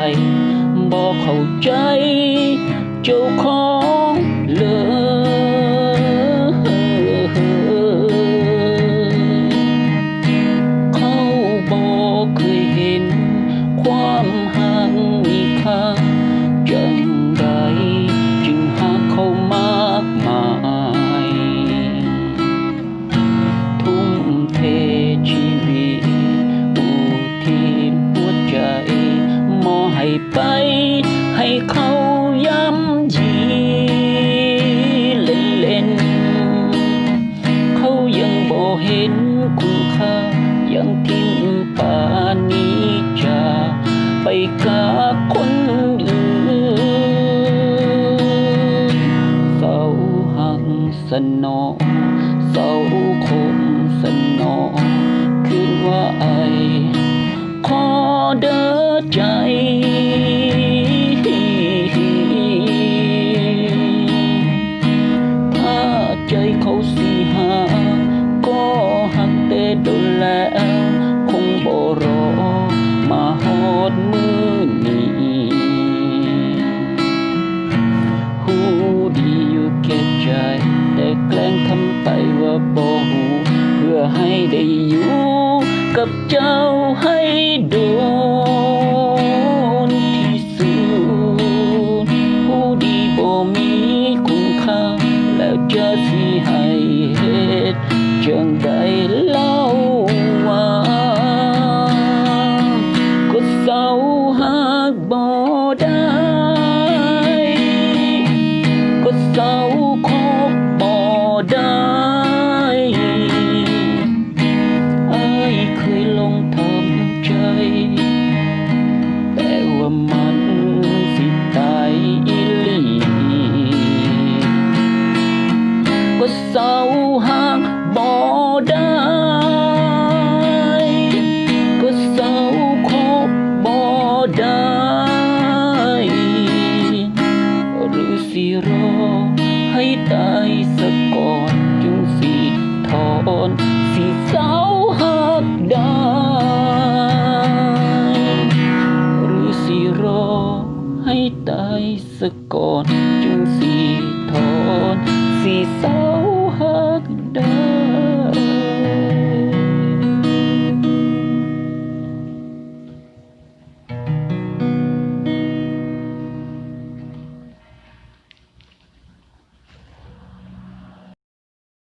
dài 幕後追。 ไปให้เขาย้ำยีเล่นๆเขายังบ่เห็นคุณค่ายังทิ้งป่านี้จะไปกับคนอื่นเศร้าหังสนอเศาคมสนอคืนว่าไอขอเด้อใจ ไปว่าบ่หูเพื่อให้ได้อยู่กับเจ้าให้โดนที่สุดผู้ดีบ่มีคุณค่าแล้วจะสิให้เหตุจังใดเล่าว่าก็เศร้าหากบ่ได้ก็เศร้า เศร้าหากบ่ได้ก็เศร้าคบบ่ได้หรือสิรอให้ตายสักก่อนจึงสิถอนสิเศร้าหักได้หรือสิรอให้ตายสักก่อนจึงสิ